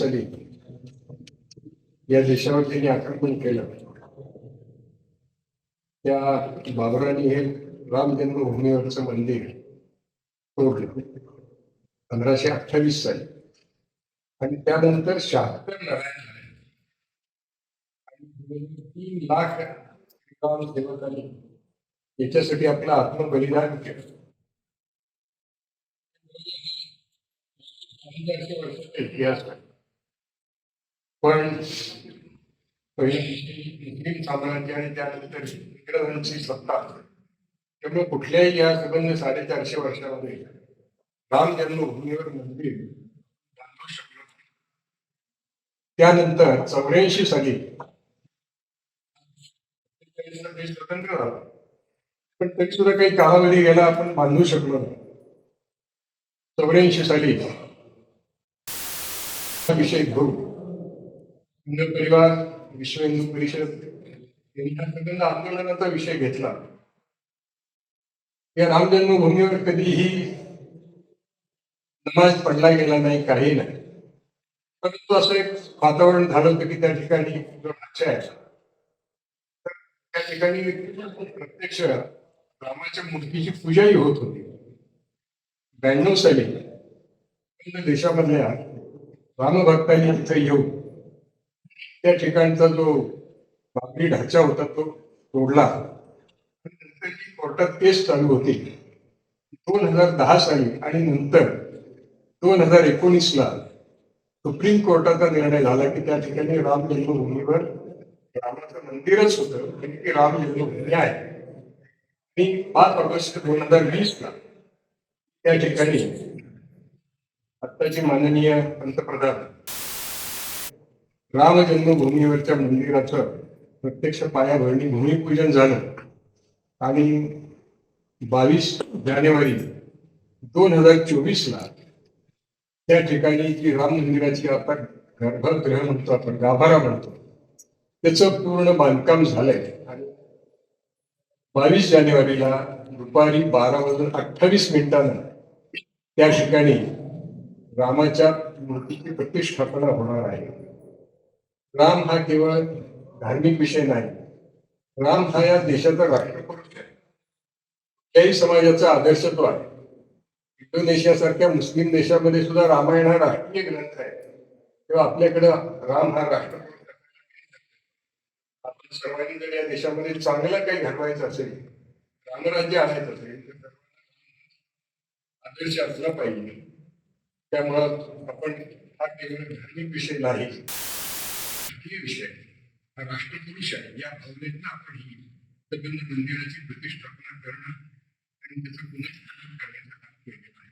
पंधराशे साली या देशावर त्यांनी आक्रमण केलं. त्या बाबरांनी हे राम जन्मभूमीवरचं मंदिर तोडलं. पंधराशे अठ्ठावीस साली. आणि त्यानंतर शहात्तर लढाया तीन लाख सेवकांनी याच्यासाठी आपलं आत्मबलिदान केलं. इतिहास आहे. पण पहिली साम्राज्य आणि त्यानंतर इंग्रजांची सत्ता त्यामुळे कुठल्याही या संबंध साडेचारशे वर्षामध्ये राम जन्मभूमीवर मंदिर बांधू शकलो त्यानंतर चौऱ्याऐंशी साली देश स्वतंत्र झाला. पण तरी सुद्धा काही कालावधी गेला आपण बांधू शकलो नाही. चौऱ्याऐंशी साली विषय घेऊन हिंदू परिवार विश्व हिंदू परिषद यांनी आंदोलनाचा विषय घेतला. या राम जन्मभूमीवर कधीही नमाज पडला गेला नाही काही नाही. परंतु असं एक वातावरण झालं होतं की त्या ठिकाणी जो राज्य आहे तर त्या ठिकाणी प्रत्यक्ष रामाच्या मूर्तीची पूजाही होत होती. ब्याण्णव साली देशामधल्या रामभक्तांनी तिथे येऊन त्या ठिकाणचा जो बाबरी ढाचा होता तो तोडला. नंतर जी कोर्टात केस चालू होती. दोन हजार दहा साली आणि नंतर दोन हजार एकोणीसला सुप्रीम कोर्टाचा निर्णय झाला की त्या ठिकाणी राम जन्मभूमीवर रामाचं मंदिरच होतं म्हणजे की राम जन्मभूमी आहे. आणि पाच ऑगस्ट दोन हजार वीसला त्या ठिकाणी आत्ताचे माननीय पंतप्रधान राम जन्मभूमीवरच्या मंदिराचं प्रत्यक्ष पायाभरणी भूमिपूजन झालं. आणि बावीस जानेवारी दोन हजार चोवीसला त्या ठिकाणी जी राम मंदिराची आता गर्भगृह म्हणतो आपण गाभारा म्हणतो त्याचं पूर्ण बांधकाम झालंय. आणि बावीस जानेवारीला दुपारी बारा वाजून अठ्ठावीस मिनिटांना त्या ठिकाणी रामाच्या मूर्तीची प्रतिष्ठापना होणार आहे. राम हा केवळ धार्मिक विषय नाही. राम हा या देशाचा राष्ट्रपुरुष आहे. त्याही समाजाचा आदर्श तो आहे. इंडोनेशियासारख्या मुस्लिम देशामध्ये सुद्धा रामायण हा राष्ट्रीय ग्रंथ आहे. तेव्हा आपल्याकडे राम हा राष्ट्रपुरुष आपण सर्वांनी जर या देशामध्ये चांगलं काही घडवायचं असेल रामराज्य आणायचं असेल तर आदर्श असला पाहिजे. त्यामुळं आपण हा केवळ धार्मिक विषय नाही. राष्ट्रीय विषय हा राष्ट्रपुरुष आहे या भावनेतनं आपण ही संबंध मंदिराची प्रतिष्ठापना करणं आणि त्याचं पुनर्स्थापन करण्याचं काम केलेलं आहे.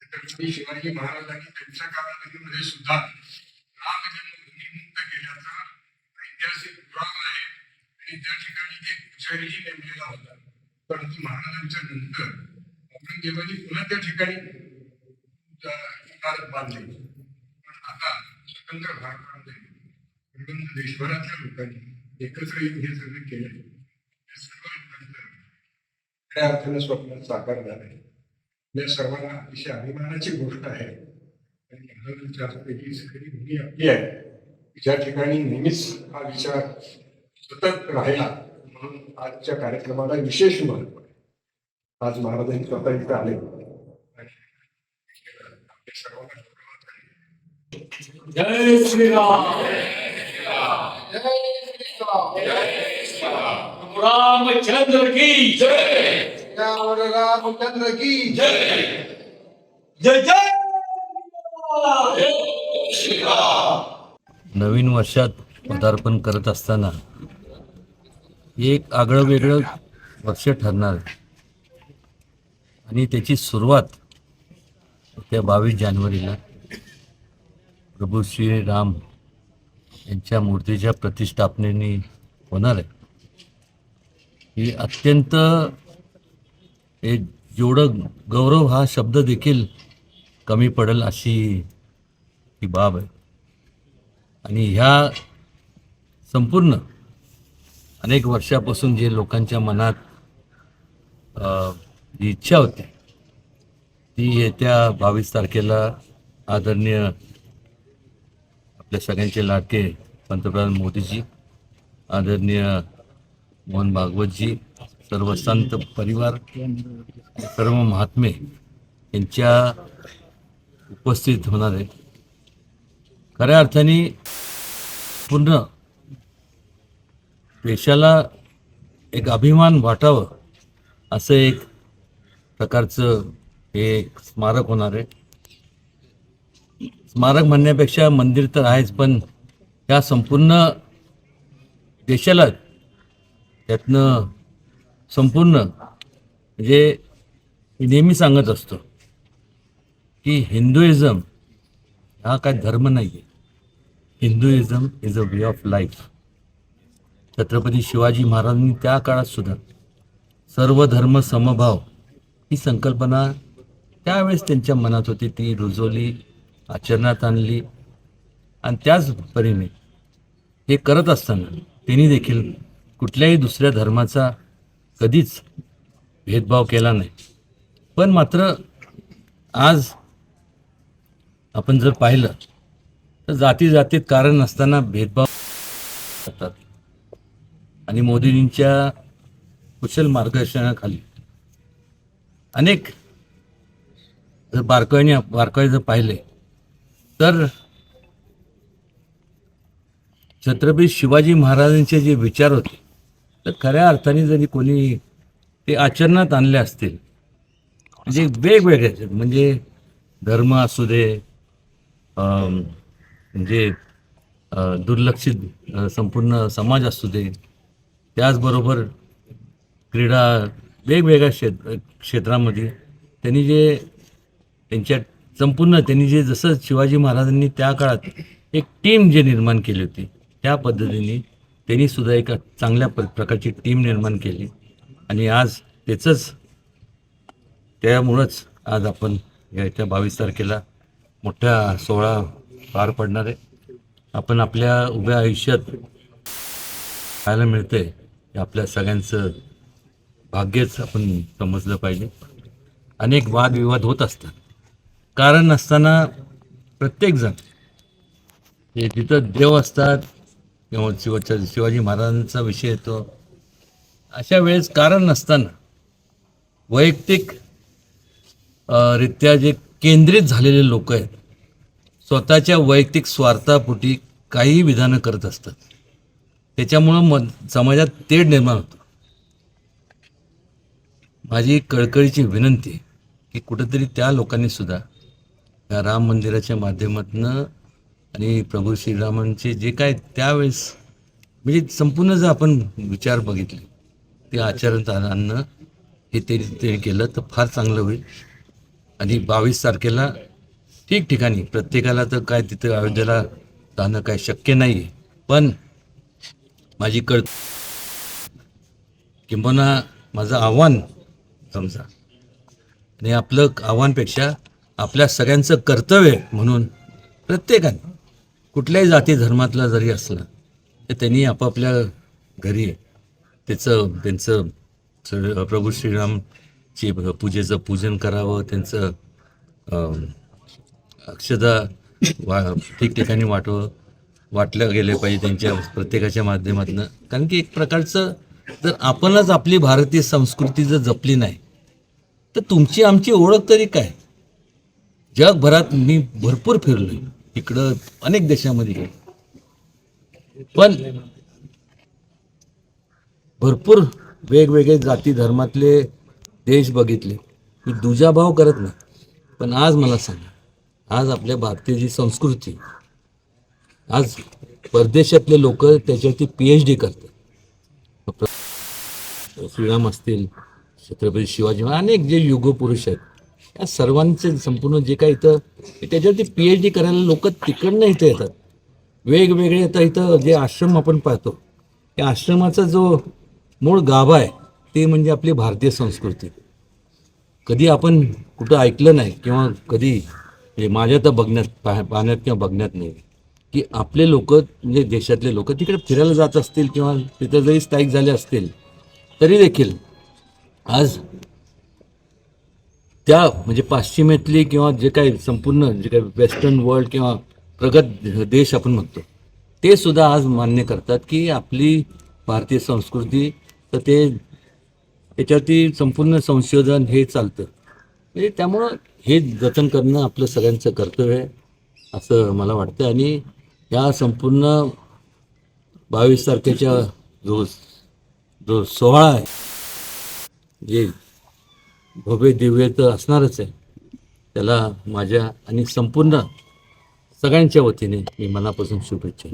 छत्रपती शिवाजी महाराजांनी त्यांच्या कालावधीमध्ये सुद्धा राम जन्मभूमी मुक्त केल्याचा ऐतिहासिक पुरावा आहे आणि त्या ठिकाणी एक पुजारीही नेमलेला होता. परंतु महाराजांच्या नंतर औरंगजेबाने पुन्हा त्या ठिकाणी इमारत बांधली पण आता स्वतंत्र भारतामध्ये म्हणून देशभरातल्या लोकांनी एकत्र येऊन हे सगळं केलं. सर्व लोकांचं खऱ्या अर्थानं स्वप्न साकार झालंय. या सर्वांना अतिशय अभिमानाची गोष्ट आहे. आणि महाराजांच्या हस्ते ही सगळी भूमी आपली आहे ज्या ठिकाणी नेहमीच हा विचार सतत राहिला म्हणून आजच्या कार्यक्रमाला विशेष महत्त्व आहे. आज महाराजांनी स्वतः इथे आले. आणि आपल्या सर्वांना जय श्रीराम! रामचंद्र की जय। रामचंद्र की जय जय। जय नवीन वर्षात पदार्पण करत असताना एक आगळं वेगळं वर्ष ठरणार. आणि त्याची सुरुवात त्या बावीस जानेवारीला. प्रभू श्री राम यांच्या मूर्तीच्या प्रतिष्ठापनेने होणार आहे. ही अत्यंत हे जेवढं गौरव हा शब्द देखील कमी पडेल अशी ही बाब आहे. आणि ह्या संपूर्ण अनेक वर्षापासून जे लोकांच्या मनात जी इच्छा होती ती येत्या बावीस तारखेला आदरणीय आपल्या सगळ्यांचे लाडके पंतप्रधान मोदीजी आदरणीय मोहन भागवतजी सर्व संत परिवार सर्व महात्मे यांच्या उपस्थित होणार आहे खऱ्या अर्थाने पूर्ण देशाला एक अभिमान वाटावं असं एक प्रकारचं हे एक स्मारक होणार आहे. स्मारक म्हणण्यापेक्षा मंदिर तर आहेच पण या संपूर्ण देशाला त्यातनं संपूर्ण म्हणजे मी नेहमी सांगत असतो की हिंदुइझम हा काय धर्म नाही आहे Hinduism is a way of life. Chhatrapati Shivaji महाराजांनी त्या काळात सुद्धा सर्व धर्म समभाव ही संकल्पना त्यावेळेस त्यांच्या मनात होती ती रुजवली. आचरणात आणली. आणि त्याच परीने हे करत असताना त्यांनी देखील कुठल्याही दुसऱ्या धर्माचा कधीच भेदभाव केला नाही. पण मात्र आज आपण जर पाहिलं तर जाती जातीत कारण नसताना भेदभाव करतात. आणि मोदींच्या कुशल मार्गदर्शनाखाली अनेक जर बारकाईने बारकाई जर पाहिले तर छत्रपती शिवाजी महाराजांचे जे विचार होते तर खऱ्या अर्थाने जरी कोणी ते आचरणात आणले असतील म्हणजे वेगवेगळे म्हणजे धर्म असू दे म्हणजे दुर्लक्षित संपूर्ण समाज असू दे त्याचबरोबर क्रीडा वेगवेगळ्या क्षेत्र क्षेत्रामध्ये त्यांनी जे त्यांच्या संपूर्ण त्यांनी जे जसं शिवाजी महाराजांनी त्या काळात एक टीम जे निर्माण केली होती त्या पद्धतीने त्यांनी सुद्धा एका चांगल्या प्रकारची टीम निर्माण केली. आणि आज त्याचंच त्यामुळंच आज आपण याच्या बावीस तारखेला मोठ्या सोहळा पार पडणार आहे. आपण आपल्या उभ्या आयुष्यात पाहायला मिळते हे आपल्या सगळ्यांचं भाग्यच आपण समजलं पाहिजे. अनेक वादविवाद होत असतात. कारण नसताना प्रत्येकजण हे तिथं देव असतात किंवा शिवाच्या शिवाजी महाराजांचा विषय येतो अशा वेळेस कारण नसताना वैयक्तिक रित्या जे केंद्रित झालेले लोक आहेत स्वतःच्या वैयक्तिक स्वार्थापोटी काहीही विधानं करत असतात. त्याच्यामुळं म समाजात तेढ निर्माण होतो. माझी कळकळीची विनंती की कुठंतरी त्या लोकांनी सुद्धा या राम मंदिराच्या माध्यमातून आणि प्रभू श्रीरामांचे जे काय त्यावेळेस म्हणजे संपूर्ण जर आपण विचार बघितले ते आचरणात आणणं हे ते केलं तर फार चांगलं होईल. आणि बावीस तारखेला ठिकठिकाणी प्रत्येकाला तर काय तिथं अयोध्येला जाणं काय शक्य नाही आहे पण माझी कळ किंबहुना माझं आव्हान समजा. आणि आपलं आव्हानपेक्षा आपल्या सगळ्यांचं कर्तव्य म्हणून प्रत्येकाने कुठल्याही जाती धर्मातला जरी असला तर त्यांनी आपापल्या घरी त्याचं त्यांचं प्रभू श्रीरामची पूजेचं पूजन करावं त्यांचं अक्षदा वा ठिकठिकाणी वाटवं वाटलं गेले पाहिजे त्यांच्या प्रत्येकाच्या माध्यमातून. कारण की एक प्रकारचं जर आपणच आपली भारतीय संस्कृती जर जपली नाही तर तुमची आमची ओळख तरी काय? जगभरात मी भरपूर फिरलोय. इकडं अनेक देशामध्ये. गेलो पण भरपूर वेगवेगळे जाती धर्मातले देश बघितले. मी दुजाभाव करत नाही. पण आज मला सांगा. आज आपल्या भारतीय जी संस्कृती आज परदेशातले लोक त्याच्यावरती पी एच डी करतात. श्रीराम असतील छत्रपती शिवाजी अनेक जे युगपुरुष आहेत या सर्वांचे संपूर्ण जे काही इथं त्याच्यावरती पी एच डी करायला लोक तिकडनं इथं येतात. वेगवेगळे आता इथं जे आश्रम आपण पाहतो त्या आश्रमाचा जो मूळ गाभा आहे ते म्हणजे आपली भारतीय संस्कृती. कधी आपण कुठं ऐकलं नाही किंवा कधी म्हणजे माझ्या तर बघण्यात पाह पाहण्यात किंवा बघण्यात नाही की आपले लोक म्हणजे देशातले लोक तिकडे फिरायला जात असतील किंवा तिथं जरी स्थायिक झाले असतील तरी देखील आज त्या म्हणजे पाश्चिमेतली किंवा जे काही संपूर्ण जे काही वेस्टर्न वर्ल्ड किंवा प्रगत देश आपण म्हणतो ते सुद्धा आज मान्य करतात की आपली भारतीय संस्कृती तर ते त्याच्यावरती संपूर्ण संशोधन हे चालतं. म्हणजे त्यामुळं हे जतन करणं आपलं सगळ्यांचं कर्तव्य आहे असं मला वाटतं. आणि या संपूर्ण बावीस तारखेच्या जो जो सोहळा आहे जे भव्य दिव्य तर असणारच आहे. त्याला माझ्या आणि संपूर्ण सगळ्यांच्या वतीने मी मनापासून शुभेच्छा